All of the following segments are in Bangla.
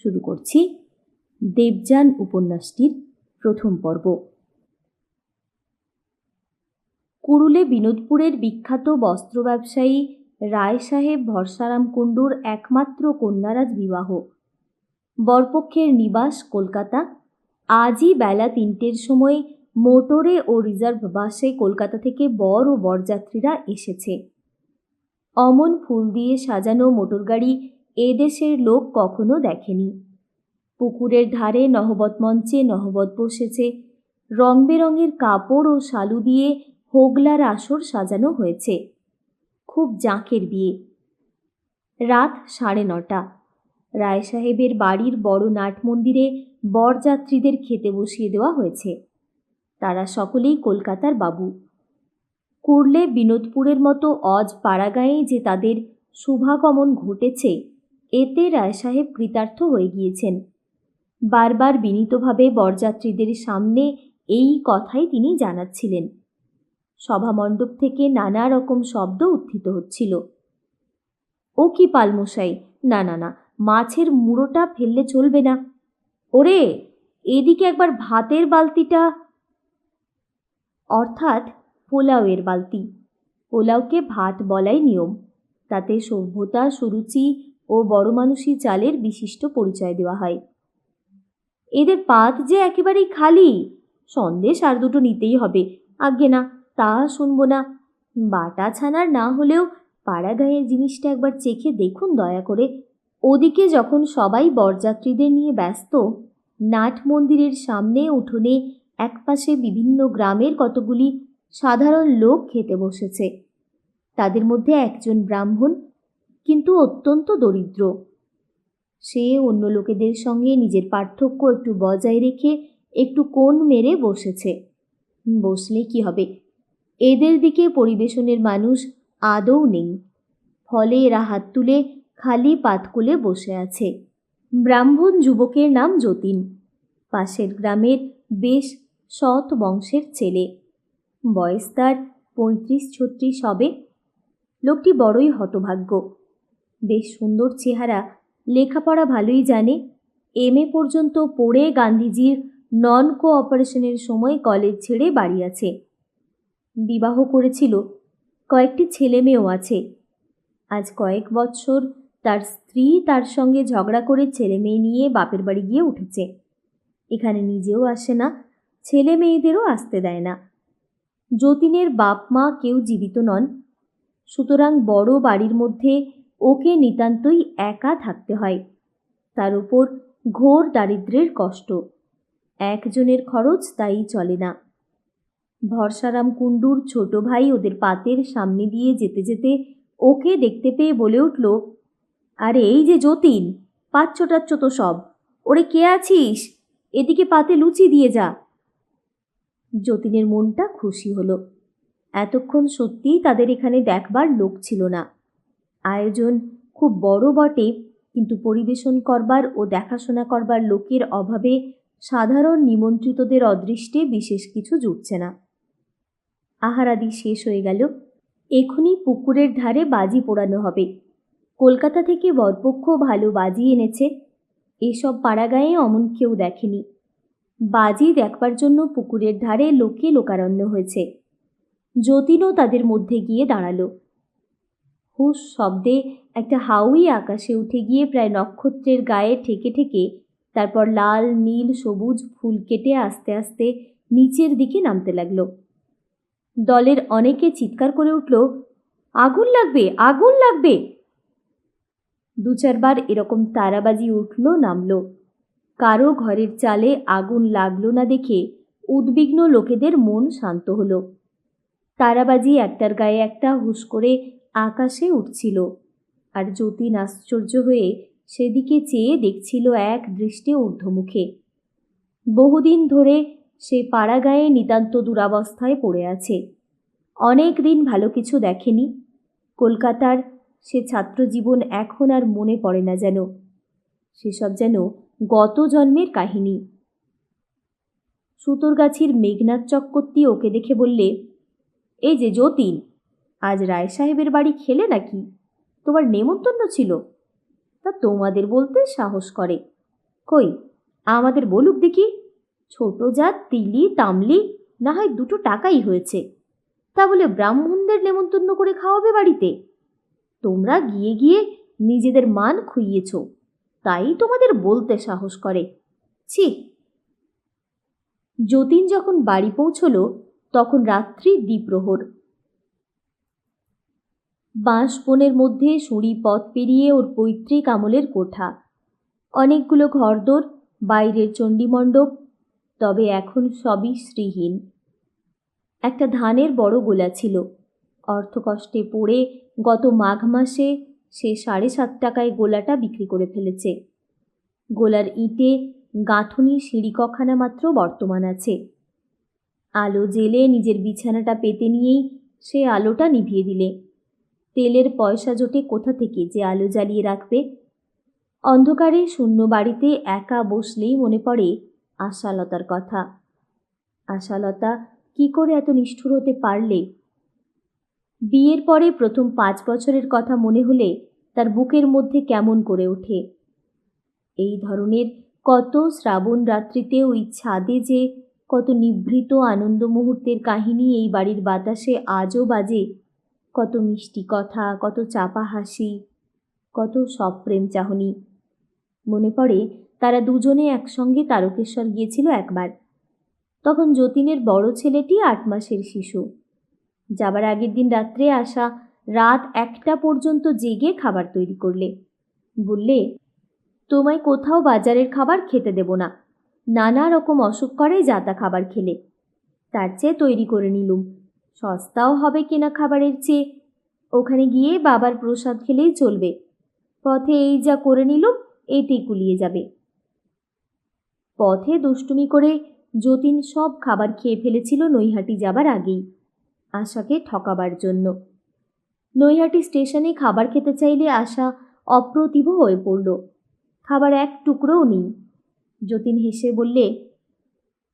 শুরু করছি দেবযান উপন্যাসটির প্রথম পর্ব। কুড়ুলে বিনোদপুরের বিখ্যাত বস্ত্র ব্যবসায়ী রায় সাহেব ভরসারাম কুণ্ডুর একমাত্র কন্যারাজ বিবাহ। বরপক্ষের নিবাস কলকাতা। আজই বেলা তিনটের সময় মোটরে ও রিজার্ভ বাসে কলকাতা থেকে বর ও বরযাত্রীরা এসেছে। অমন ফুল দিয়ে সাজানো মোটরগাড়ি এদেশের লোক কখনো দেখেনি। পুকুরের ধারে নহবত মঞ্চে নহবত বসেছে। রং বেরঙের কাপড় ও শালু দিয়ে হোগলার আসর সাজানো হয়েছে। খুব জাঁকের বিয়ে। রাত সাড়ে নটা। রায় সাহেবের বাড়ির বড় নাট মন্দিরে বরযাত্রীদের খেতে বসিয়ে দেওয়া হয়েছে। তারা সকলেই কলকাতার বাবু। করলে বিনোদপুরের মতো অজ পাড়াগাঁয়ে যে তাদের শুভাগমন ঘটেছে এতে রায় সাহেব কৃতার্থ হয়ে গিয়েছেন। বারবার বিনীতভাবে বরযাত্রীদের সামনে এই কথাই তিনি জানাচ্ছিলেন। সভামণ্ডপ থেকে নানা রকম শব্দ উত্থিত হচ্ছিল। ও কি পালমশাই, না না না, মাছের মুড়োটা ফেললে চলবে না। ওরে, এদিকে একবার ভাতের বালতিটা। অর্থাৎ পোলাওয়ের বালতি। পোলাওকে ভাত বলাই নিয়ম। তাতে সভ্যতা, সুরুচি ও বড় মানুষই চালের বিশিষ্ট পরিচয় দেওয়া হয়। এদের পাত যে একেবারেই খালি, সন্দেশ আর দুটো নিতেই হবে। আজ্ঞে না, তা শুনব না। বাটা ছানার না হলেও পাড়া গাঁয়ের জিনিসটা একবার চেখে দেখুন দয়া করে। ওদিকে যখন সবাই বরযাত্রীদের নিয়ে ব্যস্ত, নাট মন্দিরের সামনে, উঠোনে, একপাশে বিভিন্ন গ্রামের কতগুলি সাধারণ লোক খেতে বসেছে। তাদের মধ্যে একজন ব্রাহ্মণ কিন্তু অত্যন্ত দরিদ্র। সে অন্য লোকেদের সঙ্গে নিজের পার্থক্য একটু বজায় রেখে একটু কোণ মেরে বসেছে। বসলে কি হবে? এদের দিকে পরিবেশনের মানুষ আদৌ নেই। ফলে এরা হাত তুলে খালি পাতকুলে বসে আছে। ব্রাহ্মণ যুবকের নাম যতীন। পাশের গ্রামের বেশ সৎ বংশের ছেলে। বয়স তার পঁয়ত্রিশ ছত্রিশ হবে। লোকটি বড়ই হতভাগ্য। বেশ সুন্দর চেহারা। লেখাপড়া ভালোই জানে। এম এ পর্যন্ত পড়ে গান্ধীজির নন কোঅপারেশনের সময় কলেজ ছেড়ে বাড়ি আছে। বিবাহ করেছিল। কয়েকটি ছেলে মেয়েও আছে। আজ কয়েক বৎসর তার স্ত্রী তার সঙ্গে ঝগড়া করে ছেলে মেয়ে নিয়ে বাপের বাড়ি গিয়ে উঠেছে। এখানে নিজেও আসে না, ছেলে মেয়েদেরও আসতে দেয় না। যতীনের বাপ মা কেউ জীবিত নন। সুতরাং বড় বাড়ির মধ্যে ওকে নিতান্তই একা থাকতে হয়। তার উপর ঘোর দারিদ্রের কষ্ট। একজনের খরচ তাই চলে না। ভরসারাম কুণ্ডুর ছোট ভাই ওদের পাতের সামনে দিয়ে যেতে যেতে ওকে দেখতে পেয়ে বলে উঠল, আরে, এই যে যতীন, পাচ্ছ টাচ্ছ তো সব। ওরে, কে আছিস? এদিকে পাতে লুচি দিয়ে যা। যতীনের মনটা খুশি হলো। এতক্ষণ সত্যিই তাদের এখানে দেখবার লোক ছিল না। আয়োজন খুব বড় বটে, কিন্তু পরিবেশন করবার ও দেখাশোনা করবার লোকের অভাবে সাধারণ নিমন্ত্রিতদের অদৃষ্টে বিশেষ কিছু জুটছে না। আহারাদি শেষ হয়ে গেল। এখনই পুকুরের ধারে বাজি পোড়ানো হবে। কলকাতা থেকে বরপক্ষ ভালো বাজি এনেছে। এসব পাড়াগাঁয়ে অমন কেউ দেখেনি। বাজি দেখবার জন্য পুকুরের ধারে লোকে লোকারণ্য হয়েছে। যতীনও তাদের মধ্যে গিয়ে দাঁড়াল। হুস শব্দে একটা হাউই আকাশে উঠে গিয়ে প্রায় নক্ষত্রের গায়ে ঠেকে ঠেকে তারপর লাল, নীল, সবুজ ফুল কেটে আস্তে আস্তে নিচের দিকে নামতে লাগল। দলের অনেকে চিৎকার করে উঠল, আগুন লাগবে আগুন লাগবে! দু চারবার এরকম তারাবাজি উঠল, নামলো। কারও ঘরের চালে আগুন লাগল না দেখে উদ্বিগ্ন লোকেদের মন শান্ত হলো। তারাবাজি একটার গায়ে একটা হুশ করে আকাশে উঠছিল। আর যতীন আশ্চর্য হয়ে সেদিকে চেয়ে দেখছিল এক দৃষ্টে ঊর্ধ্বমুখে। বহুদিন ধরে সে পাড়া গায়ে নিতান্ত দুরাবস্থায় পড়ে আছে। অনেক দিন ভালো কিছু দেখেনি। কলকাতার সে ছাত্রজীবন এখন আর মনে পড়ে না যেন। সেসব যেন গত জন্মের কাহিনী। সুতোরগাছির মেঘনাথ চক্রবর্তী ওকে দেখে বললে, এই যে যতীন আজ রায় সাহেবের বাড়ি খেলে নাকি? তোমার নেমন্তন্ন ছিল। তা তোমাদের বলতে সাহস করে। কই, আমাদের বলুক দেখি। ছোট জাত, তিলি, তামলি, না হয় দুটো টাকাই হয়েছে। তা বলে ব্রাহ্মণদের নেমন্তন্ন করে খাওয়াবে বাড়িতে? তোমরা গিয়ে গিয়ে নিজেদের মান খুইয়েছ। তাই তোমাদের বলতে সাহস করে। ছি। যতীন যখন বাড়ি পৌঁছল, তখন রাত্রি দ্বিপ্রহর। বাঁশ বনের মধ্যে সুঁড়ি পথ পেরিয়ে ওর পৈতৃক আমলের কোঠা। অনেকগুলো ঘরদোর, বাইরের চণ্ডীমণ্ডপ, তবে এখন সবই শ্রীহীন। একটা ধানের বড় গোলা ছিল। অর্থকষ্টে পড়ে গত মাঘ মাসে সে সাড়ে সাত টাকায় গোলাটা বিক্রি করে ফেলেছে। গোলার ইটে গাঁথুনি সিঁড়ি কখানা মাত্র বর্তমান আছে। আলো জেলে নিজের বিছানাটা পেতে নিয়েই সে আলোটা নিভিয়ে দিলে। তেলের পয়সা জোটে কোথা থেকে যে আলো জ্বালিয়ে রাখবে? অন্ধকারে শূন্য বাড়িতে একা বসলেই মনে পড়ে আশালতার কথা। আশালতা কি করে এত নিষ্ঠুর হতে পারলে? বিয়ের পরে প্রথম পাঁচ বছরের কথা মনে হলে তার বুকের মধ্যে কেমন করে ওঠে? এই ধরনের কত শ্রাবণ রাত্রিতে ওই ছাদে যে কত নিভৃত আনন্দ মুহূর্তের কাহিনী এই বাড়ির বাতাসে আজও বাজে কত মিষ্টি কথা, কত চাপা হাসি, কত সব প্রেম চাহনি। মনে পড়ে তারা দুজনে একসঙ্গে তারকেশ্বর গিয়েছিল একবার। তখন যতীনের বড় ছেলেটি আট মাসের শিশু। যাবার আগের দিন রাত্রে আসা রাত একটা পর্যন্ত জেগে খাবার তৈরি করলে। বললে, তোমায় কোথাও বাজারের খাবার খেতে দেব না। নানা রকম অসুখ করে যাতা খাবার খেলে। তার চেয়ে তৈরি করে নিলুম। সস্তাও হবে কেনা খাবারের চেয়ে। ওখানে গিয়ে বাবার প্রসাদ খেলেই চলবে। পথে এই যা করে নিলুম এইতেই কুলিয়ে যাবে। পথে দুষ্টুমি করে যতীন সব খাবার খেয়ে ফেলেছিল নৈহাটি যাবার আগেই, আশাকে ঠকাবার জন্য। নৈহাটি স্টেশনে খাবার খেতে চাইলে আশা অপ্রতিভ হয়ে পড়ল। খাবার এক টুকরোও নেই। যতীন হেসে বললে,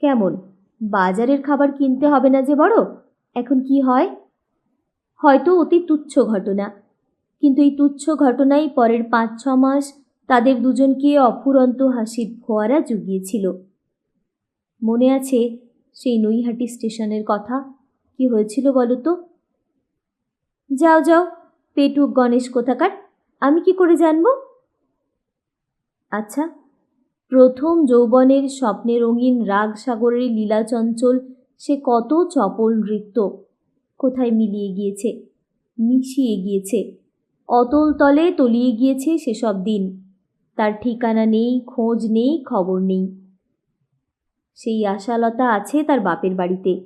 কেমন? বাজারের খাবার কিনতে হবে না যে বড়? এখন কি হয়? হয়তো অতি তুচ্ছ ঘটনা। কিন্তু এই তুচ্ছ ঘটনাই পরের পাঁচ, ছ মাস তাদের দুজনকে অফুরন্ত হাসির ফোয়ারা জুগিয়েছিল। মনে আছে সেই নৈহাটি স্টেশনের কথা? কি হয়েছিল বলো তো? যাও যাও পেটুক গণেশ কোথাকার? আমি কি করে জানব? আচ্ছা প্রথম যৌবনের স্বপ্নে রঙিন রাগ সাগরের লীলা চঞ্চল সে কত চপল নৃত্য। কোথায় মিলিয়ে গিয়েছে? মিশিয়ে গিয়েছে। অতল তলে তলিয়ে গিয়েছে সেসব দিন। তার ঠিকানা নেই, খোঁজ নেই, খবর নেই। সেই আশালতা আছে তার বাপের বাড়িতে।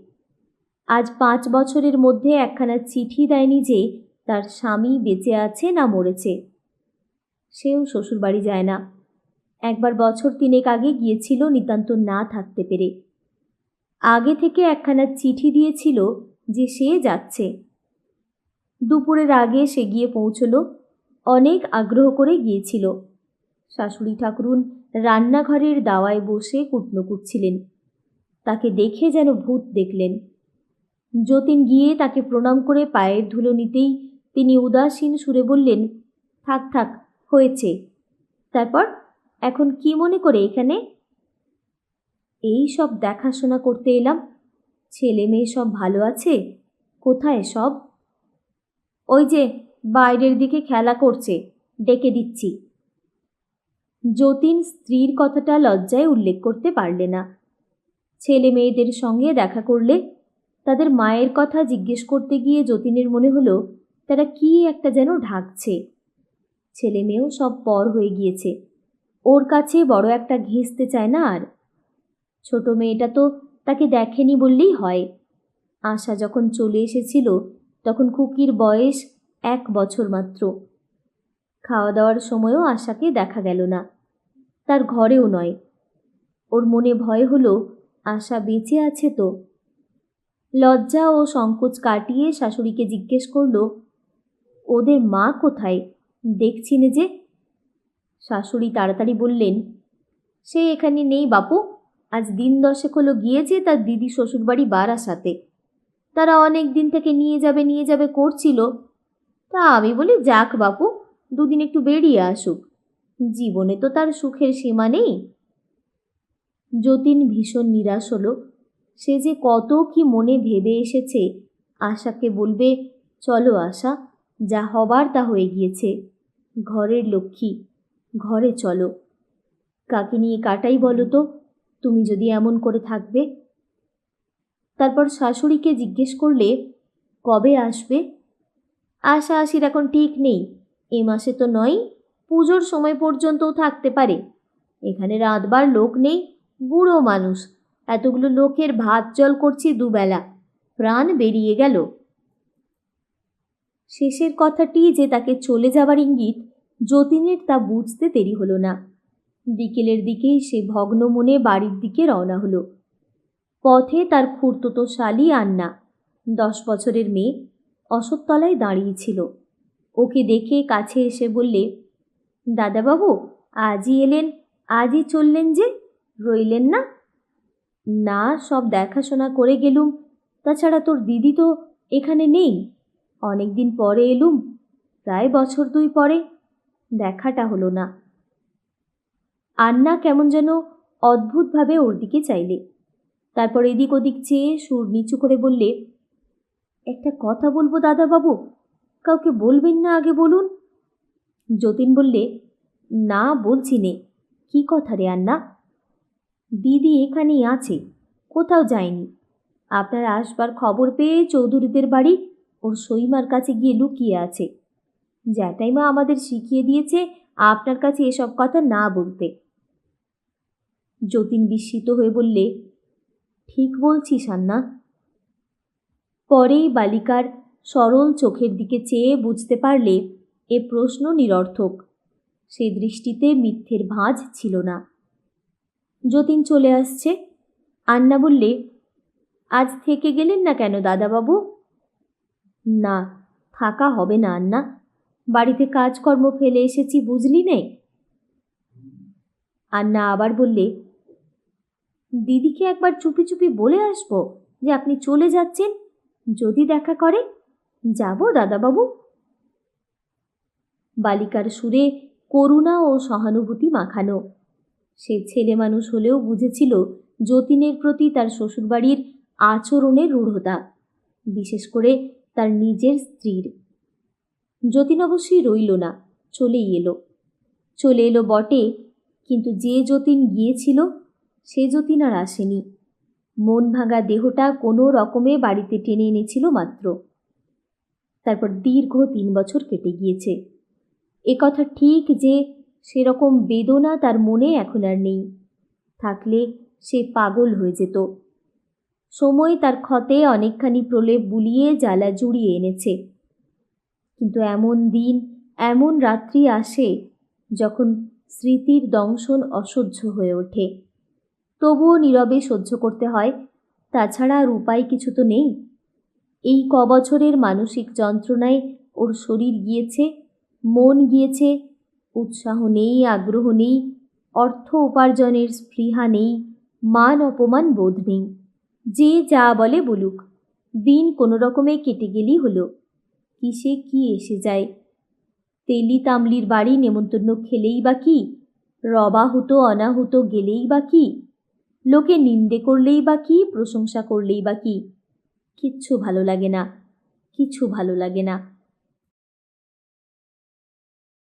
আজ পাঁচ বছরের মধ্যে একখানা চিঠি দেয়নি যে তার স্বামী বেঁচে আছে না মরেছে। সেও শ্বশুরবাড়ি যায় না। একবার বছর তিনেক আগে গিয়েছিল নিতান্ত না থাকতে পেরে। আগে থেকে একখানা চিঠি দিয়েছিল যে সে যাচ্ছে। দুপুরের আগে সে গিয়ে পৌঁছল, অনেক আগ্রহ করে গিয়েছিল। শাশুড়ি ঠাকুরুন রান্নাঘরের দাওয়ায় বসে কুটনো কুটছিলেন তাকে দেখে যেন ভূত দেখলেন। যতীন গিয়ে তাকে প্রণাম করে পায়ের ধুলো নিতেই তিনি উদাসীন সুরে বললেন, থাক থাক, হয়েছে। তারপর? এখন কি মনে করে এখানে? এই সব দেখাশোনা করতে এলাম। ছেলে মেয়ে সব ভালো আছে? কোথায় সব? ওই যে বাইরের দিকে খেলা করছে, ডেকে দিচ্ছি। যতীন স্ত্রীর কথাটা লজ্জায় উল্লেখ করতে পারলে না। ছেলে মেয়েদের সঙ্গে দেখা করলে তাদের মায়ের কথা জিজ্ঞেস করতে গিয়ে যতীনের মনে হলো তারা কি একটা যেন ঢাকছে। ছেলে মেয়েও সব পর হয়ে গিয়েছে। ওর কাছে বড় একটা ঘেঁষতে চায় না আর? ছোট মেয়েটা তো তাকে দেখেনি বললেই হয়। আশা যখন চলে এসেছিল, তখন খুকির বয়স এক বছর মাত্র। খাওয়া দাওয়ার সময়ও আশাকে দেখা গেল না। তার ঘরেও নয়। ওর মনে ভয় হলো, আশা বেঁচে আছে তো। লজ্জা ও সংকোচ কাটিয়ে শাশুড়িকে জিজ্ঞেস করল, ওদের মা কোথায়? দেখছি নে যে। শাশুড়ি তাড়াতাড়ি বললেন, সে এখানে নেই বাপু। আজ দিন দশেক হলো গিয়েছে তার দিদি শ্বশুরবাড়ি বারাসাতে তারা অনেক দিন থেকে নিয়ে যাবে নিয়ে যাবে করছিল। তা আমি বলি, যাক বাপু, দুদিন একটু বেরিয়ে আসুক। জীবনে তো তার সুখের সীমা নেই। যতীন ভীষণ নিরাশ হলো। সে যে কত কি মনে ভেবে এসেছে, আশাকে বলবে, চলো আশা, যা হবার তা হয়ে গিয়েছে। ঘরের লক্ষ্মী, ঘরে চলো। কাকে নিয়ে কাটাই বলো তো? তুমি যদি এমন করে থাকবে? তারপর শাশুড়িকে জিজ্ঞেস করলে, কবে আসবে? আশা আশির এখন ঠিক নেই। এ মাসে তো নয়, পুজোর সময় পর্যন্তও থাকতে পারে। এখানে রাতবার লোক নেই, বুড়ো মানুষ। এতগুলো লোকের ভাত জল করছি দুবেলা। প্রাণ বেরিয়ে গেল। শেষের কথাটি যে তাকে চলে যাবার ইঙ্গিত, যতীনের তা বুঝতে দেরি হলো না। বিকেলের দিকেই সে ভগ্ন মনে বাড়ির দিকে রওনা হলো। পথে তার খুঁড়তুতো শালি আন্না, দশ বছরের মেয়ে অশোকতলায় দাঁড়িয়েছিল ওকে দেখে কাছে এসে বললে, দাদাবাবু, আজই এলেন, আজই চললেন যে, রইলেন না? না, সব দেখাশোনা করে গেলুম। তাছাড়া তোর দিদি তো এখানে নেই। অনেক দিন পরে এলুম, প্রায় বছর দুই পরে। দেখাটা হলো না। আন্না কেমন যেন অদ্ভুতভাবে ওর দিকে চাইলে। তারপর এদিক ওদিক চেয়ে সুর নিচু করে বললে, একটা কথা বলব দাদাবাবু? কাউকে বলবেন না আগে বলুন? যতীন বললে, না, বলছি নে। কি কথা রে আন্না? দিদি এখানেই আছে, কোথাও যায়নি। আপনার আসবার খবর পেয়ে চৌধুরীদের বাড়ি ওর সইমার কাছে গিয়ে লুকিয়ে আছে। জ্যাঠাই মা আমাদের শিখিয়ে দিয়েছে আপনার কাছে এসব কথা না বলতে। যতীন বিস্মিত হয়ে বললে, ঠিক বলছিস, আন্না। পরেই বালিকার সরল চোখের দিকে চেয়ে বুঝতে পারলে এ প্রশ্ন নিরর্থক। সে দৃষ্টিতে মিথ্যের ভাঁজ ছিল না। যতীন চলে আসছে। আন্না বললে, আজ থেকে গেলেন না কেন দাদাবাবু? না, থাকা হবে না, আন্না। বাড়িতে কাজকর্ম ফেলে এসেছি, বুঝলি নে? আন্না আবার বললে দিদিকে একবার চুপি চুপি বলে আসব যে আপনি চলে যাচ্ছেন। যদি দেখা করে, যাব দাদাবাবু। বালিকার সুরে করুণা ও সহানুভূতি মাখানো। সে ছেলে মানুষ হলেও বুঝেছিল যতীনের প্রতি তার শ্বশুরবাড়ির আচরণের রূঢ়তা, বিশেষ করে তার নিজের স্ত্রীর। যতীন অবশ্যই রইল না, চলেই এলো। চলে এলো বটে, কিন্তু যে যতীন গিয়েছিল সে যতীন আর আসেনি মন ভাঙা দেহটা কোনো রকমে বাড়িতে টেনে এনেছিল মাত্র। তারপর দীর্ঘ তিন বছর কেটে গিয়েছে। এ কথা ঠিক যে সেরকম বেদনা তার মনে এখন আর নেই। থাকলে সে পাগল হয়ে যেত। সময় তার ক্ষতে অনেকখানি প্রলেপ বুলিয়ে জ্বালা জুড়িয়ে এনেছে। কিন্তু এমন দিন, এমন রাত্রি আসে যখন স্মৃতির দংশন অসহ্য হয়ে ওঠে। তবুও নীরবে সহ্য করতে হয়। তাছাড়া আর উপায় কিছু তো নেই। এই কবছরের মানসিক যন্ত্রণায় ওর শরীর গিয়েছে, মন গিয়েছে, উৎসাহ নেই, আগ্রহ নেই, অর্থ উপার্জনের স্পৃহা নেই, মান অপমান বোধ নেই। যে যা বলে বলুক, দিন কোনো রকমে কেটে গেলেই হলো। কিসে কি এসে যায়? তেলি তামলির বাড়ি নেমন্তন্ন খেলেই বা কি? রবাহুত অনাহুত গেলেই বা কি? লোকে নিন্দে করলেই বা কি, প্রশংসা করলেই বা কি? কিচ্ছু ভালো লাগে না, কিছু ভালো লাগে না।